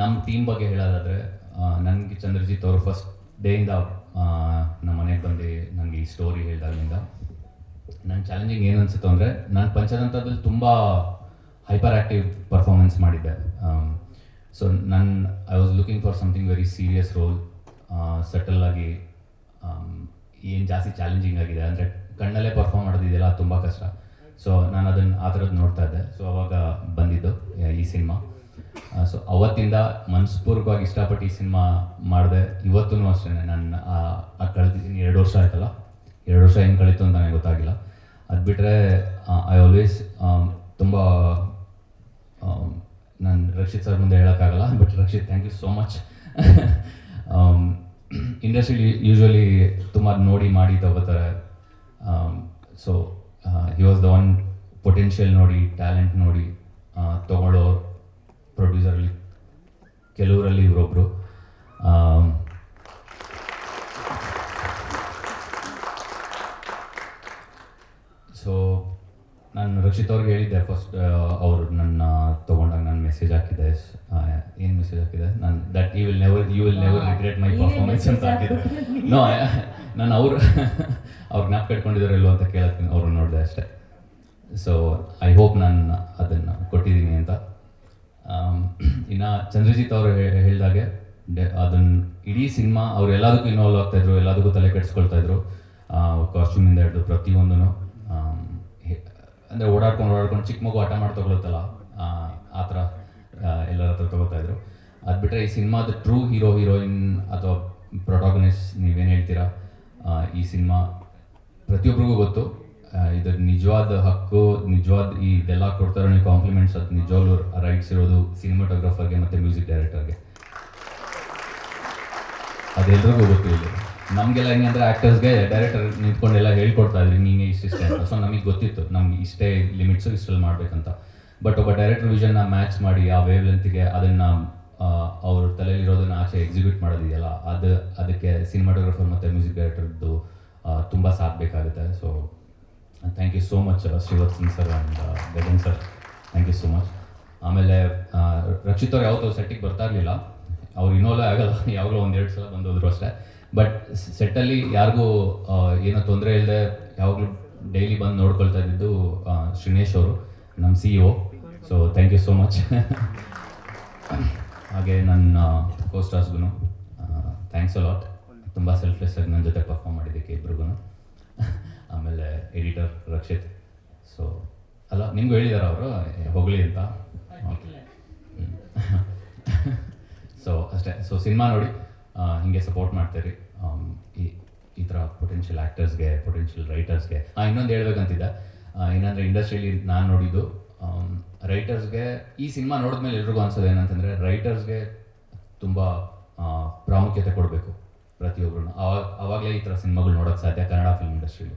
ನಮ್ಮ ಟೀಮ್ ಬಗ್ಗೆ ಹೇಳೋದಾದರೆ ನನಗೆ ಚಂದ್ರಜಿತ್ ಅವರು ಫಸ್ಟ್ ಡೇಯಿಂದ ನಮ್ಮ ಮನೆಗೆ ಬಂದು ನನಗೆ ಈ ಸ್ಟೋರಿ ಹೇಳಿದಾಗಿಂದ ನನ್ನ ಚಾಲೆಂಜಿಂಗ್ ಏನು ಅನಿಸುತ್ತೋ ಅಂದರೆ, ನಾನು ಪಂಚತಂತ್ರದಲ್ಲಿ ತುಂಬ ಹೈಪರ್ ಆ್ಯಕ್ಟಿವ್ ಪರ್ಫಾರ್ಮೆನ್ಸ್ ಮಾಡಿದ್ದೆ ಸೊ ನನ್ನ I was looking for something very serious role settle ಆಗಿ ಏನು ಜಾಸ್ತಿ ಚಾಲೆಂಜಿಂಗ್ ಆಗಿದೆ, ಅಂದರೆ ಕಣ್ಣಲ್ಲೇ ಪರ್ಫಾರ್ಮ್ ಮಾಡೋದಿದೆಯಲ್ಲ ತುಂಬ ಕಷ್ಟ. ಸೊ ನಾನು ಅದನ್ನು ಆ ಥರದ್ದು ನೋಡ್ತಾ ಇದ್ದೆ. ಸೊ ಅವಾಗ ಬಂದಿದ್ದು, ಈ ಸಿನಿಮಾ. ಸೊ ಅವತ್ತಿಂದ ಮನಸ್ಪೂರ್ವಕವಾಗಿ ಇಷ್ಟಪಟ್ಟು ಈ ಸಿನಿಮಾ ಮಾಡಿದೆ. ಇವತ್ತೂ ಅಷ್ಟೇ ನನ್ನ ಕಳೆದಿದ್ದೀನಿ, ಎರಡು ವರ್ಷ ಆಯ್ತಲ್ಲ? ಎರಡು ವರ್ಷ ಹೆಂಗೆ ಕಳೀತು ಅಂತ ನನಗೆ ಗೊತ್ತಾಗಿಲ್ಲ. ಅದು ಬಿಟ್ಟರೆ ಐ ಆಲ್ವೇಸ್ ತುಂಬ ನಾನು ರಕ್ಷಿತ್ ಸರ್ ಮುಂದೆ ಹೇಳೋಕ್ಕಾಗಲ್ಲ but Rakshith thank you so much ಇಂಡಸ್ಟ್ರಿಲಿ usually ತುಂಬ ನೋಡಿ ಮಾಡಿ ತಗೋತಾರೆ. So he was the one potential ನೋಡಿ ಟ್ಯಾಲೆಂಟ್ ನೋಡಿ ತೊಗೊಳ್ಳೋ ಪ್ರೊಡ್ಯೂಸರಲ್ಲಿ ಕೆಲವರಲ್ಲಿ ಇವರೊಬ್ಬರು ಸೊ ನಾನು ರಕ್ಷಿತ್ ಅವ್ರಿಗೆ ಹೇಳಿದ್ದೆ ಫಸ್ಟ್ ಅವರು ನನ್ನ ತೊಗೊಂಡಾಗ ನಾನು ಮೆಸೇಜ್ ಹಾಕಿದ್ದೆ. ಏನು ಮೆಸೇಜ್ ಹಾಕಿದೆ ನಾನು that you will never you will never regret my performance ಅಂತ ಹಾಕಿದ್ದೆ. ನೋ ನಾನು ಅವ್ರು ಅವ್ರು ಜ್ಞಾಪ ಕಟ್ಕೊಂಡಿದ್ದಾರೆಲ್ಲೋ ಅಂತ ಕೇಳಕ್ಕೆ ಅವ್ರನ್ನ ನೋಡಿದೆ ಅಷ್ಟೇ. ಸೊ ಐ ಹೋಪ್ ನಾನು ಅದನ್ನು ಕೊಟ್ಟಿದ್ದೀನಿ ಅಂತ ಇನ್ನು ಚಂದ್ರಜಿತ್ ಅವರು ಹೇಳಿದಾಗೆ ಅದನ್ನು ಇಡೀ ಸಿನಿಮಾ ಅವ್ರು ಎಲ್ಲದಕ್ಕೂ ಇನ್ವಾಲ್ವ್ ಆಗ್ತಾಯಿದ್ರು ಎಲ್ಲದಕ್ಕೂ ತಲೆ ಕೆಡಿಸ್ಕೊಳ್ತಾ ಇದ್ರು. ಕಾಸ್ಟ್ಯೂಮಿಂದ ಹಿಡಿದು ಪ್ರತಿಯೊಂದೂ ಅಂದರೆ ಓಡಾಡ್ಕೊಂಡು ಓಡಾಡ್ಕೊಂಡು ಚಿಕ್ಕ ಮಗು ಆಟ ಮಾಡಿ ತಗೊಳುತ್ತಲ್ಲ ಆ, ಥರ ಎಲ್ಲರ ಹತ್ರ ತಗೋತಾ ಇದ್ರು. ಅದು ಬಿಟ್ಟರೆ ಈ ಸಿನಿಮಾದ ಟ್ರೂ ಹೀರೋ ಹೀರೋಯಿನ್ ಅಥವಾ ಪ್ರೊಟಾಗನಿಸ್ಟ್ ನೀವೇನು ಹೇಳ್ತೀರಾ? ಈ ಸಿನಿಮಾ ಪ್ರತಿಯೊಬ್ಬರಿಗೂ ಗೊತ್ತು. ಇದ್ರ ನಿಜವಾದ ಹಕ್ಕು, ನಿಜವಾದ ಈ ಇದೆಲ್ಲ ಕೊಡ್ತಾರೆ ಕಾಂಪ್ಲಿಮೆಂಟ್ಸ್ ಅದು ನಿಜವಾಗ್ಲೂ ರೈಟ್ಸ್ ಇರೋದು ಸಿನಿಮಾಟೋಗ್ರಫರ್ಗೆ ಮತ್ತು ಮ್ಯೂಸಿಕ್ ಡೈರೆಕ್ಟರ್ಗೆ ಅದೆಲ್ರಿಗೂ ಗೊತ್ತಿಲ್ಲ ನಮಗೆಲ್ಲ ಹೆಂಗೆ ಅಂದರೆ ಆ್ಯಕ್ಟರ್ಸ್ಗೆ ಡೈರೆಕ್ಟರ್ ನಿಂತ್ಕೊಂಡೆಲ್ಲ ಹೇಳ್ಕೊಡ್ತಾ ಇದ್ರಿ, ನೀನೇ ಇಷ್ಟ ಅಂತ. ಸೊ ನಮಗೆ ಗೊತ್ತಿತ್ತು, ನಮ್ಗೆ ಇಷ್ಟೇ ಲಿಮಿಟ್ಸು ಇಷ್ಟಲ್ಲಿ ಮಾಡಬೇಕಂತ. ಬಟ್ ಒಬ್ಬ ಡೈರೆಕ್ಟರ್ ವಿಷನ್ನ ಮ್ಯಾಚ್ ಮಾಡಿ, ಆ ವೇವ್ ಲೆಂತ್ಗೆ ಅದನ್ನು ಅವ್ರ ತಲೆಯಲ್ಲಿರೋದನ್ನು ಆಚೆ ಎಕ್ಸಿಕ್ಯೂಟ್ ಮಾಡೋದಿದೆಯಲ್ಲ, ಅದು, ಅದಕ್ಕೆ ಸಿನಿಮಾಟೋಗ್ರಫರ್ ಮತ್ತು ಮ್ಯೂಸಿಕ್ ಡೈರೆಕ್ಟರ್ದು ತುಂಬ ಸಾಕ್ಬೇಕಾಗುತ್ತೆ so thank you so much Srivatsan sir and Gagan sir thank you so much ಆಮೇಲೆ ರಕ್ಷಿತ್ ಅವ್ರು ಯಾವತ್ತೂ ಸೆಟ್ಟಿಗೆ ಬರ್ತಾ ಇರಲಿಲ್ಲ. ಅವ್ರು ಇನ್ವಾಲ್ವ್ ಆಗಲ್ಲ. ಯಾವಾಗಲೂ ಒಂದೆರಡು ಸಲ ಬಂದೋದ್ರು ಅಷ್ಟೇ. ಬಟ್ ಸೆಟ್ಟಲ್ಲಿ ಯಾರಿಗೂ ಏನೋ ತೊಂದರೆ ಇಲ್ಲದೆ ಯಾವಾಗಲೂ ಡೈಲಿ ಬಂದು ನೋಡ್ಕೊಳ್ತಾ ಇದ್ದಿದ್ದು ಶ್ರೀನೇಶ್ ಅವರು ನಮ್ಮ C E O so thank you so much ಹಾಗೆ ನನ್ನ ಕೋಸ್ಟಾರ್ಸ್ಗೂ ಥ್ಯಾಂಕ್ಸ್ ಅಲಾಟ್ ತುಂಬ ಸೆಲ್ಫ್ಲೆಸ್ ಆಗಿ ನನ್ನ ಜೊತೆ ಪರ್ಫಾರ್ಮ್ ಮಾಡಿದ್ದಕ್ಕೆ ಇಬ್ರಿಗೂ ಆಮೇಲೆ ಎಡಿಟರ್ ರಕ್ಷಿತ್. ಸೊ ಅಲ್ಲ, ನಿಮಗೂ ಹೇಳಿದಾರ ಅವರು ಹೊಗಳಿ ಅಂತ. ಸೊ ಅಷ್ಟೇ. ಸೊ ಸಿನಿಮಾ ನೋಡಿ ಹಿಂಗೆ ಸಪೋರ್ಟ್ ಮಾಡ್ತೀರಿ. ಈ ಈ ಥರ ಪೊಟೆನ್ಷಿಯಲ್ ಆ್ಯಕ್ಟರ್ಸ್ಗೆ ಪೊಟೆನ್ಷಿಯಲ್ ರೈಟರ್ಸ್ಗೆ ಹಾಂ ಇನ್ನೊಂದು ಹೇಳ್ಬೇಕಂತಿದ್ದೆ. ಏನಂದರೆ ಇಂಡಸ್ಟ್ರಿಯಲ್ಲಿ ನಾನು ನೋಡಿದ್ದು ರೈಟರ್ಸ್ಗೆ ಈ ಸಿನಿಮಾ ನೋಡಿದ್ಮೇಲೆ ಎಲ್ರಿಗೂ ಅನ್ಸೋದು ಏನಂತಂದರೆ ರೈಟರ್ಸ್ಗೆ ತುಂಬ ಪ್ರಾಮುಖ್ಯತೆ ಕೊಡಬೇಕು ಪ್ರತಿಯೊಬ್ಬರು ಅವಾಗ, ಅವಾಗಲೇ ಈ ಥರ ಸಿನಿಮಾಗಳು ನೋಡೋಕ್ಕೆ ಸಾಧ್ಯ ಕನ್ನಡ ಫಿಲ್ಮ್ ಇಂಡಸ್ಟ್ರಿಲಿ